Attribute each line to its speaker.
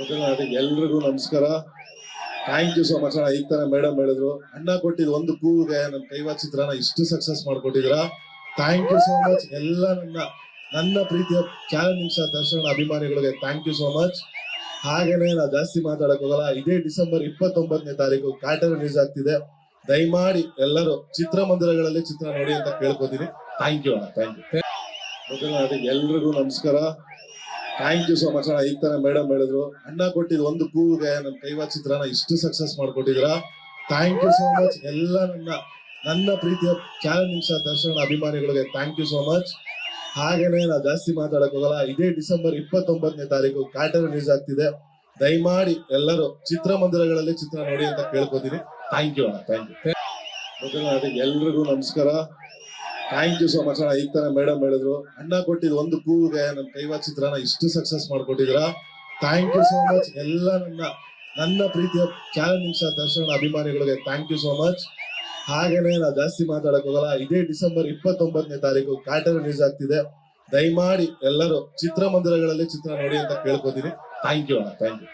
Speaker 1: ಅದಕ್ಕೆ ಎಲ್ರಿಗೂ ನಮಸ್ಕಾರ. ಥ್ಯಾಂಕ್ ಯು ಸೋ ಮಚ್ ಅಣ್ಣ. ಈಗ ತಾನೇ ಮೇಡಮ್ ಹೇಳಿದ್ರು. ಅಣ್ಣ ಕೊಟ್ಟಿದ್ ಒಂದು ಕೂಗೆ ನನ್ನ ಕೈವಾ ಚಿತ್ರನ ಇಷ್ಟು ಸಕ್ಸಸ್ ಮಾಡ್ಕೊಟ್ಟಿದ್ರ ಥ್ಯಾಂಕ್ ಯು ಸೋ ಮಚ್ ಎಲ್ಲ ನನ್ನ ನನ್ನ ಪ್ರೀತಿಯ ಚಾಲೆಂಜ್ ನಿಮಿಷ ದರ್ಶನ ಅಭಿಮಾನಿಗಳಿಗೆ ಥ್ಯಾಂಕ್ ಯು ಸೋ ಮಚ್ ಹಾಗೇನೆ ನಾ ಜಾಸ್ತಿ ಮಾತಾಡಕ್ ಹೋಗಲ್ಲ. ಇದೇ ಡಿಸೆಂಬರ್ ಇಪ್ಪತ್ತೊಂಬತ್ತನೇ ತಾರೀಕು ಕಾಟನ್ ರಿಲೀಸ್ ಆಗ್ತಿದೆ. ದಯಮಾಡಿ ಎಲ್ಲರೂ ಚಿತ್ರಮಂದಿರಗಳಲ್ಲಿ ಚಿತ್ರ ನೋಡಿ ಅಂತ ಕೇಳ್ಕೊತೀನಿ. ಥ್ಯಾಂಕ್ ಯು ಅಣ್ಣ ಥ್ಯಾಂಕ್ ಯು ಅದಕ್ಕೆ ಎಲ್ರಿಗೂ ನಮಸ್ಕಾರ. ಥ್ಯಾಂಕ್ ಯು ಸೋ ಮಚ್ ಅಣ್ಣ. ಈಗ ತಾನೇ ಮೇಡಮ್ ಹೇಳಿದ್ರು. ಅಣ್ಣ ಕೊಟ್ಟಿದ್ ಒಂದು ಕೂಗೆ ನನ್ನ ಕೈವಾ ಚಿತ್ರನ ಇಷ್ಟು ಸಕ್ಸಸ್ ಮಾಡ್ಕೊಟ್ಟಿದ್ರ ಥ್ಯಾಂಕ್ ಯು ಸೋ ಮಚ್ ಎಲ್ಲ ನನ್ನ ನನ್ನ ಪ್ರೀತಿಯ ಚಾಲೆಂಜ್ ನಿಮಿಷ ದರ್ಶನ ಅಭಿಮಾನಿಗಳಿಗೆ ಥ್ಯಾಂಕ್ ಯು ಸೋ ಮಚ್ ಹಾಗೇನೆ ನಾ ಜಾಸ್ತಿ ಮಾತಾಡಕ್ ಹೋಗಲ್ಲ. ಇದೇ ಡಿಸೆಂಬರ್ ಇಪ್ಪತ್ತೊಂಬತ್ತನೇ ತಾರೀಕು ಕಾಟನ್ ರಿಲೀಸ್ ಆಗ್ತಿದೆ. ದಯಮಾಡಿ ಎಲ್ಲರೂ ಚಿತ್ರಮಂದಿರಗಳಲ್ಲಿ ಚಿತ್ರ ನೋಡಿ ಅಂತ ಕೇಳ್ಕೊತೀನಿ. ಥ್ಯಾಂಕ್ ಯು ಅಣ್ಣ. ಥ್ಯಾಂಕ್ ಯು ಎಲ್ರಿಗೂ ನಮಸ್ಕಾರ. ಥ್ಯಾಂಕ್ ಯು ಸೋ ಮಚ್ ಅಣ್ಣ. ಈಗ ತಾನೇ ಮೇಡಮ್ ಹೇಳಿದ್ರು. ಅಣ್ಣ ಕೊಟ್ಟಿದ್ ಒಂದು ಕೂಗೆ ನನ್ನ ಕೈವಾ ಚಿತ್ರನ ಇಷ್ಟು ಸಕ್ಸಸ್ ಮಾಡ್ಕೊಟ್ಟಿದ್ರ ಥ್ಯಾಂಕ್ ಯು ಸೋ ಮಚ್ ಎಲ್ಲ ನನ್ನ ನನ್ನ ಪ್ರೀತಿಯ ಚಾಲೆಂಜ್ ನಿಮಿಷ ದರ್ಶನ ಅಭಿಮಾನಿಗಳಿಗೆ ಥ್ಯಾಂಕ್ ಯು ಸೋ ಮಚ್ ಹಾಗೇನೆ ನಾ ಜಾಸ್ತಿ ಮಾತಾಡಕ್ ಹೋಗಲ್ಲ. ಇದೇ ಡಿಸೆಂಬರ್ ಇಪ್ಪತ್ತೊಂಬತ್ತನೇ ತಾರೀಕು ಕಾಟರ್ ರಿಲೀಸ್ ಆಗ್ತಿದೆ. ದಯಮಾಡಿ ಎಲ್ಲರೂ ಚಿತ್ರಮಂದಿರಗಳಲ್ಲಿ ಚಿತ್ರ ನೋಡಿ ಅಂತ ಕೇಳ್ಕೊತೀನಿ. ಥ್ಯಾಂಕ್ ಯು ಅಣ್ಣ. Thank you